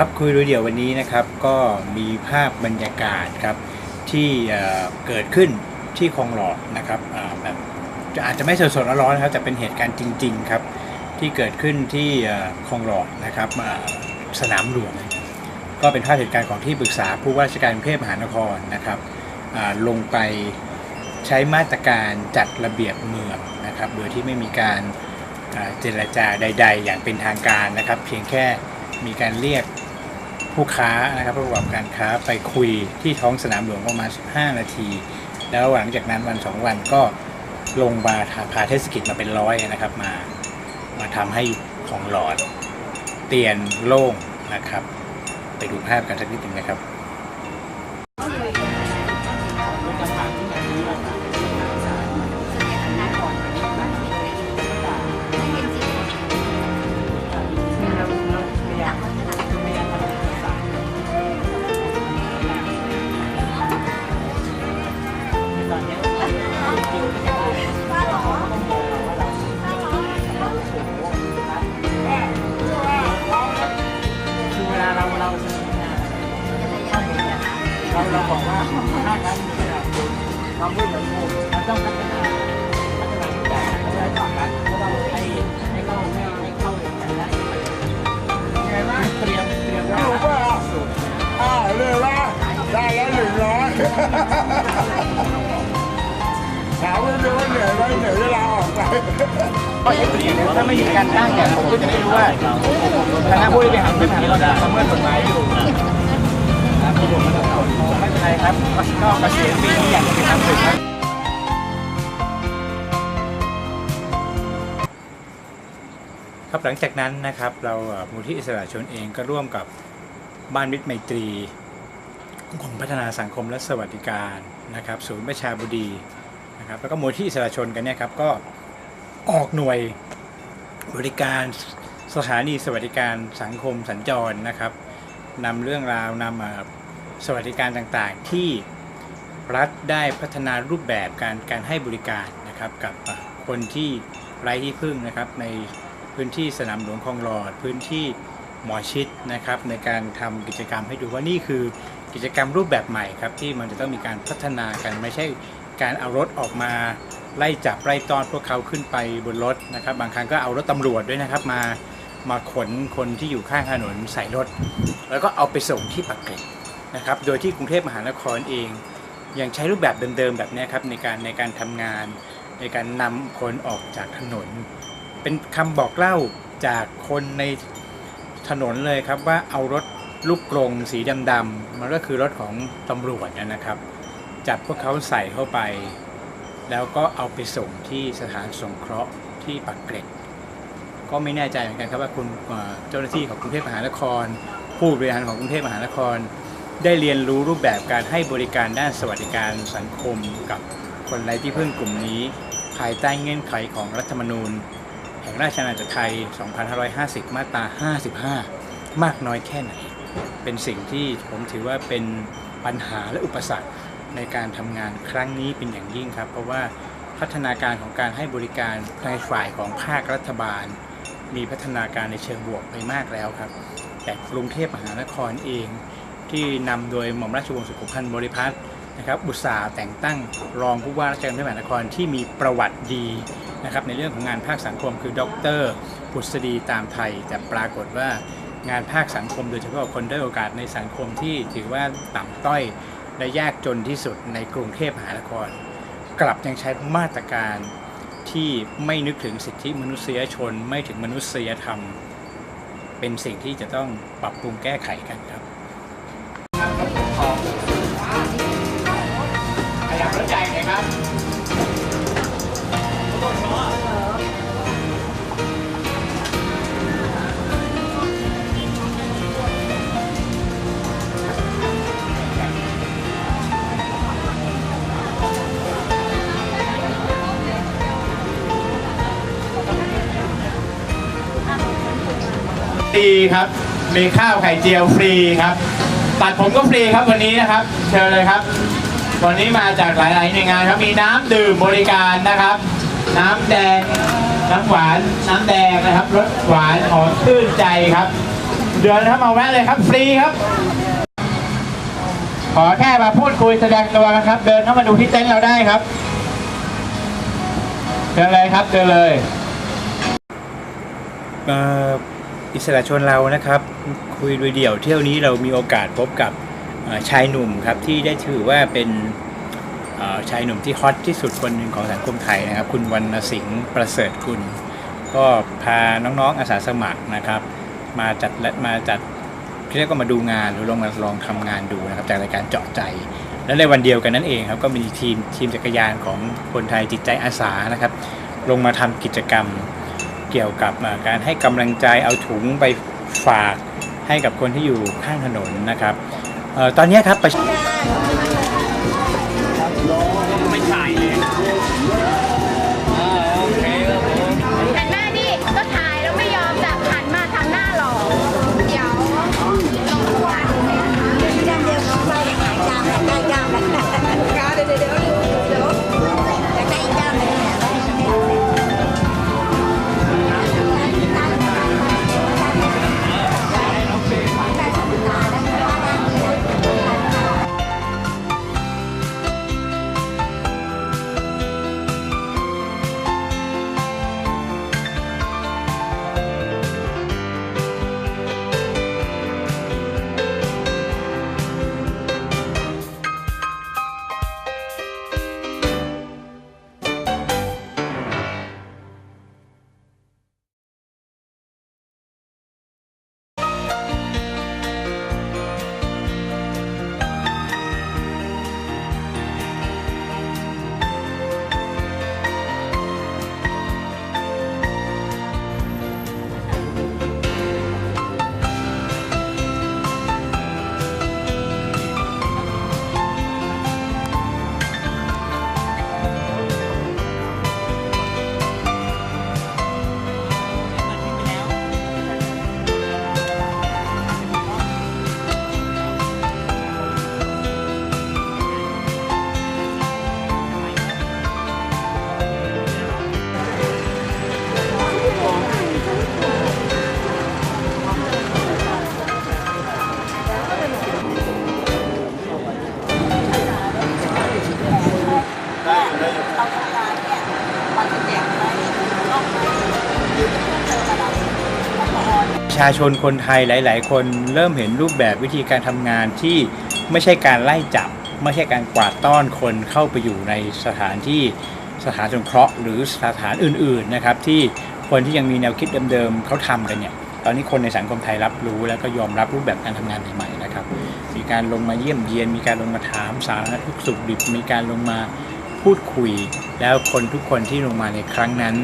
ครับคุยโดยเดี่ยววันนี้นะครับก็มีภาพบรรยากาศครับที่เกิดขึ้นที่คลองหลอดนะครับแบบจะอาจจะไม่สดๆร้อนๆนะครับแต่เป็นเหตุการณ์จริง ๆครับ ที่เกิดขึ้นที่คลองหลอดนะครับสนามหลวงก็เป็นภาพเหตุการณ์ของที่ปรึกษาผู้ว่าราชการกรุงเทพมหานครนะครับลงไปใช้มาตรการจัดระเบียบเมืองนะครับโดยที่ไม่มีการเจรจาใด ๆ อย่างเป็นทางการนะครับ เพียงแค่มีการเรียก ผู้ค้านะครับผู้ประกอบการค้าไปคุยที่ท้องสนามหลวงประมาณ 15 นาที แล้วหลังจากนั้นวันสองวันก็ลงมาพาเทศกิจมาเป็นร้อยนะครับ มามาทำให้ของหลอดเตียนโล่งนะครับ ไปดูภาพกันสักนิดหนึ่งนะครับ เราเราบอกว่าถ้าการมีเราเราพูดแบบนี้เราต้องพัฒนาพัฒนาทุกอย่างเราได้ต่อกันเพราะเราให้ให้เข้าให้ให้เข้าถึงกันได้ยังไงบ้างเตรียมเตรียมรู้ป่ะอ่าเลยว่าได้แล้วหนึ่งร้อยถามว่าดูว่าเหนื่อยไหมเหนื่อยเวลาออกไปก็ยังเตรียมถ้าไม่มีการตั้งเนี่ยผมก็จะไม่รู้ว่าคณะผู้บริหารบริหารเราจะละเมิดกฎหมายอยู่ ครับที่ผมมาตรวจไม่เป็นไรครับก็เกษียณปีนี้อยางเป็นทางการครับครับหลังจากนั้นนะครับเรามูลที่อิสระชนเองก็ร่วมกับบ้านมิตรไมตรีกรมพัฒนาสังคมและสวัสดิการนะครับศูนย์ประชาบดีนะครับแล้วก็มูลที่อิสระชนกันเนี่ยครับก็ออกหน่วยบริการสถานีสวัสดิการสังคมสัญจรนะครับนำเรื่องราวนำ สวัสดิการต่างๆ ที่รัฐได้พัฒนารูปแบบการการให้บริการนะครับกับคนที่ไร้ที่พึ่งนะครับในพื้นที่สนามหลวงคลองหลอด พื้นที่หมอชิดนะครับในการทำกิจกรรมให้ดูว่านี่คือกิจกรรมรูปแบบใหม่ครับที่มันจะต้องมีการพัฒนากันไม่ใช่การเอารถออกมาไล่จับไล่ต้อนพวกเขาขึ้นไปบนรถนะครับ บางครั้งก็เอารถตำรวจด้วยนะครับมามาขนคนที่อยู่ข้างถนนใส่รถ แล้วก็เอาไปส่งที่ปากเกร็ด นะครับ โดยที่กรุงเทพมหานครเอง ยังใช้รูปแบบเดิมๆแบบนี้ครับในการในการทำงาน ในการนำคนออกจากถนน เป็นคำบอกเล่าจากคนในถนนเลยครับว่าเอารถลูกกรงสีดำๆมันก็คือรถของตำรวจนะครับ จับพวกเขาใส่เข้าไป แล้วก็เอาไปส่งที่สถานสงเคราะห์ที่ปักเกร็ดก็ไม่แน่ใจเหมือนกันครับว่าคุณเจ้าหน้าที่ของกรุงเทพมหานคร ผู้บริหารของกรุงเทพมหานคร ได้เรียนรู้รูปแบบการให้บริการด้านสวัสดิการสังคมกับคนไร้ที่พึ่งกลุ่มนี้ ภายใต้เงื่อนไขของรัฐธรรมนูญ แห่งราชอาณาจักรไทย 2550 มาตรา 55 มากน้อยแค่ไหน เป็นสิ่งที่ผมถือว่าเป็นปัญหาและอุปสรรคในการทำงานครั้งนี้เป็นอย่างยิ่งครับ เพราะว่าพัฒนาการของการให้บริการในฝ่ายของภาครัฐบาล มีพัฒนาการในเชิงบวกไปมากแล้วครับ แต่กรุงเทพมหานครเอง ที่นำโดยหม่อมราชวงศ์สุขุมพันธ์บริพัตรนะครับอุตสาห์แต่งตั้งรองผู้ว่าราชการกรุงเทพมหานครที่มีประวัติดีนะครับในเรื่องของงานภาคสังคมคือดรบุษดีตามไทย แต่ปรากฏว่างานภาคสังคมโดยเฉพาะคนได้โอกาสในสังคมที่ถือว่าต่ำต้อยและยากจนที่สุดในกรุงเทพมหานคร กลับยังใช้มาตรการที่ไม่นึกถึงสิทธิมนุษยชนไม่ถึงมนุษยธรรม เป็นสิ่งที่จะต้องปรับปรุงแก้ไขกันครับ ฟรีครับ มีข้าวไข่เจียวฟรีครับ ตัดผมก็ฟรีครับวันนี้นะครับ เชิญเลยครับ วันนี้มาจากหลายๆหน่วยงานครับ มีน้ำดื่มบริการนะครับ น้ำแดง น้ำหวาน น้ำแดงนะครับรสหวานหอมชื่นใจครับ เดือนนะครับมาแวะเลยครับฟรีครับ ขอแค่มาพูดคุยแสดงตัวกันครับ เดินเข้ามาดูที่เต็นท์เราได้ครับเดินเลยครับเดินเลยเอ่อ อิสระชนเรานะครับ คุยโดยเดี่ยวเที่ยวนี้เรามีโอกาสพบกับชายหนุ่มครับที่ได้ถือว่าเป็นชายหนุ่มที่ฮอตที่สุดคนหนึ่งของสังคมไทยนะครับ คุณวรรณสิงห์ประเสริฐคุณ ก็พาน้องๆอาสาสมัครนะครับ มาจัดและมาจัดเรียกว่ามาดูงานหรือลองมาลองทำงานดูนะครับจากรายการเจาะใจ และในวันเดียวกันนั่นเองครับก็มีทีมทีมจักรยานของคนไทยจิตใจอาสานะครับ ลงมาทำกิจกรรม เกี่ยวกับการให้กำลังใจเอาถุงไปฝากให้กับคนที่อยู่ข้างถนนนะครับออตอนนี้ครับประชา ชาชนคนไทยหลาย ๆ คนเริ่มเห็นรูปแบบวิธีการทำงานที่ไม่ใช่การไล่จับ ไม่ใช่การกวาดต้อนคนเข้าไปอยู่ในสถานที่สถานสงเคราะห์หรือสถานอื่น ๆ นะครับ ที่คนที่ยังมีแนวคิดเดิม ๆเขาทำกันเนี่ยตอนนี้คนในสังคมไทยรับรู้แล้วก็ยอมรับรูปแบบการทำงานใหม่ๆนะครับ มีการลงมาเยี่ยมเยียน มีการลงมาถามสารทุกสุขดิบมีการลงมาพูดคุย แล้วคนทุกคนที่ลงมาในครั้งนั้น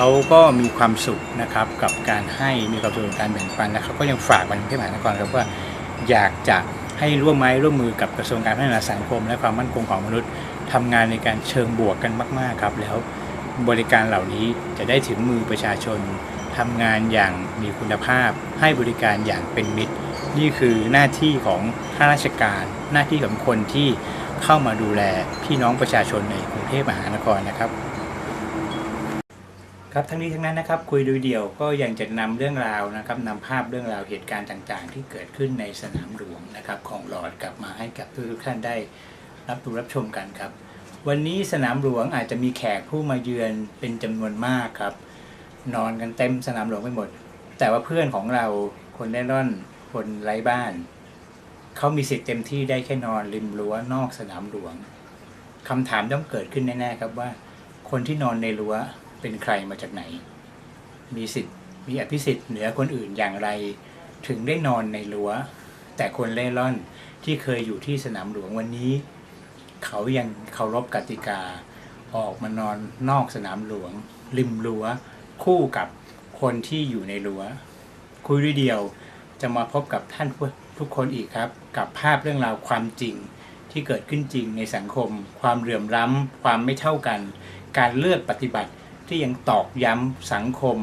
เขาก็มีความสุขนะครับกับการให้มีความสุขกับการแบ่งปันและเขาก็ยังฝากมันที่มหานครครับว่าอยากจะให้ร่วมไม้ร่วมมือกับกระทรวงการพัฒนาสังคม และความมั่นคงของมนุษย์ทำงานในการเชิงบวกกันมาก ๆครับ แล้วบริการเหล่านี้จะได้ถึงมือประชาชนทำงานอย่างมีคุณภาพ ให้บริการอย่างเป็นมิตร นี่คือหน้าที่ของข้าราชการ หน้าที่ของคนที่เข้ามาดูแลพี่น้องประชาชนในกรุงเทพมหานครนะครับ ครับทั้งนี้ทั้งนั้นนะครับคุยโดยเดี่ยวก็ยังจะนำเรื่องราวนะครับนำภาพเรื่องราวเหตุการณ์ต่างๆ ที่เกิดขึ้นในสนามหลวงนะครับของหลอดกลับมาให้กับทุกท่านได้รับดูรับชมกันครับ วันนี้สนามหลวงอาจจะมีแขกผู้มาเยือนเป็นจำนวนมากครับ นอนกันเต็มสนามหลวงไปหมด แต่ว่าเพื่อนของเราคนเล่ร่อนคนไร้บ้านเขามีสิทธิ์เต็มที่ได้แค่นอนริมรั้วนอกสนามหลวงคำถามต้องเกิดขึ้นแน่ๆครับว่า คนที่นอนในรั้ว เป็นใครมาจากไหน มีสิทธิ์มีอภิสิทธิ์เหนือคนอื่นอย่างไร ถึงได้นอนในรั้ว แต่คนเล่ร่อนที่เคยอยู่ที่สนามหลวงวันนี้ เขายังเคารพกติกา ออกมานอนนอกสนามหลวง ริมรั้ว คู่กับคนที่อยู่ในรั้ว คุยด้วยเดียวจะมาพบกับท่านทุกคนอีกครับ กับภาพเรื่องราวความจริงที่เกิดขึ้นจริงในสังคม ความเหลื่อมล้ำ ความไม่เท่ากัน การเลือกปฏิบัติ ที่ยังตอกย้ำสังคม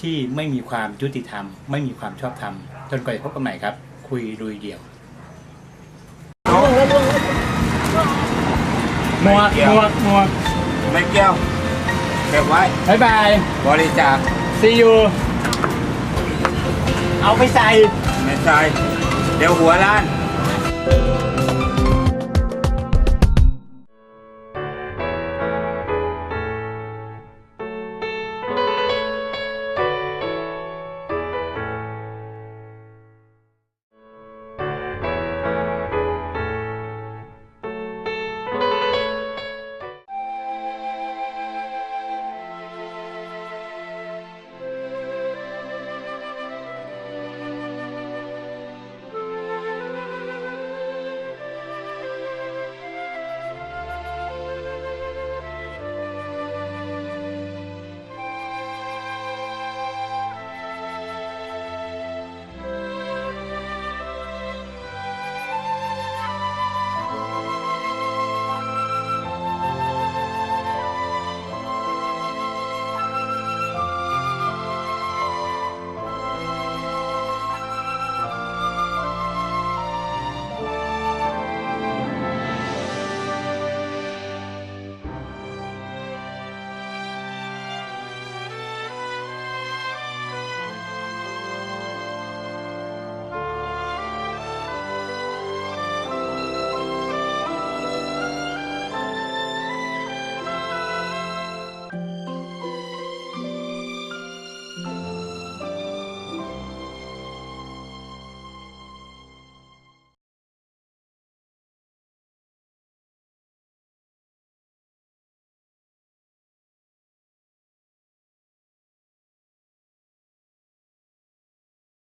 ที่ไม่มีความยุติธรรม ไม่มีความชอบธรรมจนกว่าจะพบกันใหม่ครับ คุยลุยเดี่ยวหมวกหมวกหมวกไม่เกี่ยวเก็บไว้บ๊ายบายบริจาค see you เอาไปใส่ไม่ใช่เดี๋ยวหัวล้าน